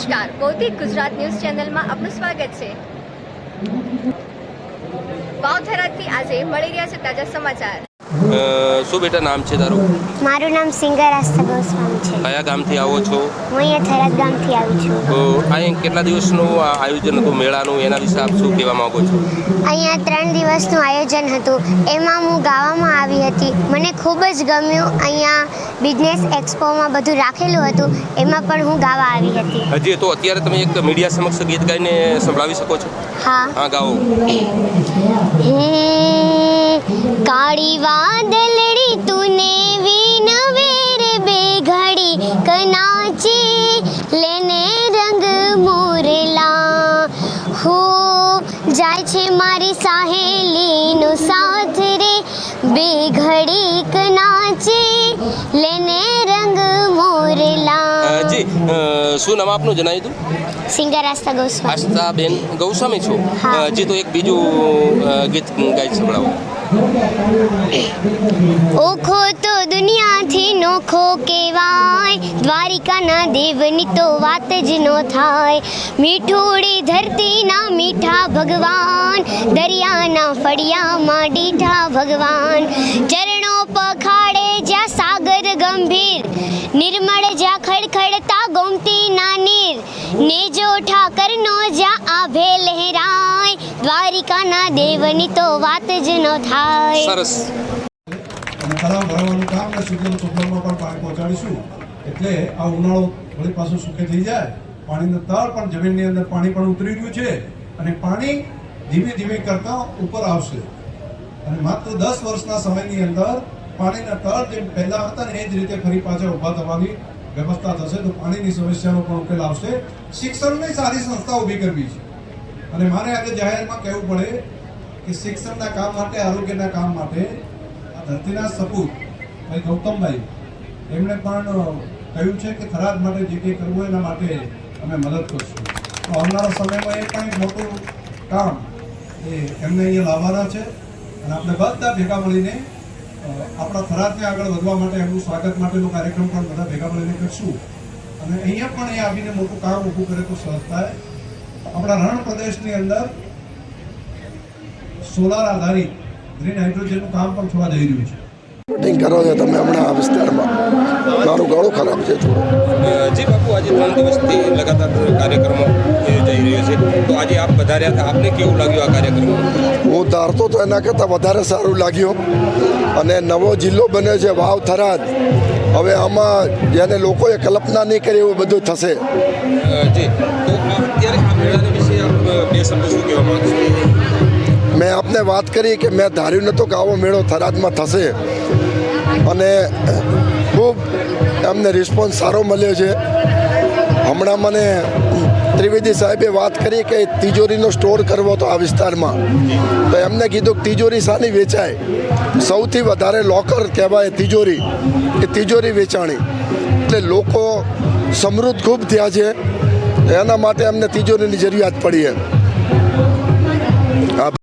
નમસ્કાર. ભૌતિક ગુજરાત ન્યૂઝ ચેનલમાં આપનું સ્વાગત છે. વાવધરાથી આજે મળી રહ્યા છે તાજા સમાચાર. શું બેટા નામ છે તારું? મારું નામ સિંગર આસ્થા ગોસ્વામી છે. કયા ગામથી આવો છો? હું અહીંયા થરાદ ગામથી આવી છું. તો અહીં કેટલા દિવસનું આયોજન હતું? મેળાનું? એના વિશે આપ શું કહેવા માંગો છો? અહીંયા ત્રણ દિવસનું આયોજન હતું. એમાં હું ગાવામાં આવી હતી. મને ખૂબ જ ગમ્યું અહીંયા બિઝનેસ એક્સપોમાં બધું રાખેલું હતું. એમાં પણ હું ગાવા આવી હતી. હજી તો અત્યારે તમે એક મીડિયા સમક્ષ ગીત ગાઈને સંભળાવી શકો છો? હા. હા ગાઓ. હે કાળી વાદલડી તુને વિનવેર બે ઘડી કનાચી લેને રંગ મોરલા. હો જાય છે મારી સાહેલીનો સાથ રે બે ઘડી કનાચી લેને રંગ મોરલા. જી શું નામ આપનું જણાવી દઉં સિંગર આસ્થા ગોસ્વામી. આસ્થા બેન ગૌસ્વામી છો? જી તો એક બીજું ગીત ગાઈ સંભળાવો. ઓખો તો દુનિયાથી નોખો કહેવાય. દ્વારિકાના દેવની તો વાત જ નો થાય. મીઠોડી ધરતીના મીઠા ભગવાન. દરિયાના ફળિયામાં ડીઠા ભગવાન. ચરણો પખાડે જ્યાં સાગર ગંભીર. નિર્મળ જ્યાં ખડખડતા ગોમતી ના નીર નેજો ઠાકરનો જ્યાં આભે લહેરાય દ્વારિકાના દેવની તો વાત જ ન થાય. સરસ. અને તળાવ ભરવાનું કામ ને સુજન સુગમમાં પણ પાણી પહોંચાડીશું. એટલે આ ઉનાળો વળી પાછું સૂકે થઈ જાય. પાણીનું તળ પણ જમીનની અંદર પાણી પણ ઉતરી ગયું છે અને પાણી ધીમે ધીમે કરતા ઉપર આવશે. અને માત્ર દસ વર્ષના સમયની અંદર પાણીના તળ જેમ પહેલા હતા ને એ જ રીતે ફરી પાછા ઊભા થવાની વ્યવસ્થા થશે તો પાણીની સમસ્યાનો પણ ઉકેલ આવશે. શિક્ષણની સારી સંસ્થા ઊભી કરવી છે. અને મારે આજે જાહેરમાં કહેવું પડે કે શિક્ષણના કામ માટે, આરોગ્યના કામ માટે આ ધરતીના સપૂત, ભાઈ ગૌતમભાઈ, એમણે પણ કહ્યું છે કે થરાદ માટે જે કંઈ કરવું એના માટે અમે મદદ કરશું. તો આવનારા સમયમાં એ પણ મોટું કામ એ એમને અહીંયા લાવવાના છે. અને આપણે બધા ભેગા મળીને આપણા થરાદને આગળ વધવા માટે એમનું સ્વાગત માટેનો કાર્યક્રમ પણ બધા ભેગા મળીને કરશું. અને અહીંયા પણ એ આવીને મોટું કામ ઊભું કરે તો સહજ થાય. આપણા રણ પ્રદેશની અંદર સોલાર આધારિત ગ્રીન હાઇડ્રોજનનું કામ પણ થવા જઈ રહ્યું છે. શૂટિંગ કરો છો તમે હમણાં આ વિસ્તારમાં. મારું ગળું ખરાબ છે થોડું. જી બાપુ આજે ત્રણ દિવસથી લગાતાર કાર્યક્રમો યોજાઈ રહ્યો છે. તો આજે આપ વધાર્યા હતા. આપને કેવું લાગ્યું આ કાર્યક્રમ? હું ધારતો તો એના કરતાં વધારે સારું લાગ્યું. અને નવો જિલ્લો બન્યો છે વાવ થરાદ. હવે આમાં જેને લોકોએ કલ્પના નહીં કરી એવું બધું થશે. જી. તો અત્યારે આ મેળાના વિશે આપ બે શબ્દો શું કહેવા માગશો? મેં આપને વાત કરી કે મેં ધાર્યું નહોતું કે આવો મેળો થરાદમાં થશે. અને ખૂબ એમને રિસ્પોન્સ સારો મળ્યો છે. હમણાં મને ત્રિવેદી સાહેબે વાત કરી કે તિજોરીનો સ્ટોર કરવો હતો આ વિસ્તારમાં. તો એમને કીધું કે તિજોરી સાની વેચાય. સૌથી વધારે લોકર કહેવાય તિજોરી. એ તિજોરી વેચાણી. એટલે લોકો સમૃદ્ધ ખૂબ થયા છે. એના માટે અમને તિજોરીની જરૂરિયાત પડી એમ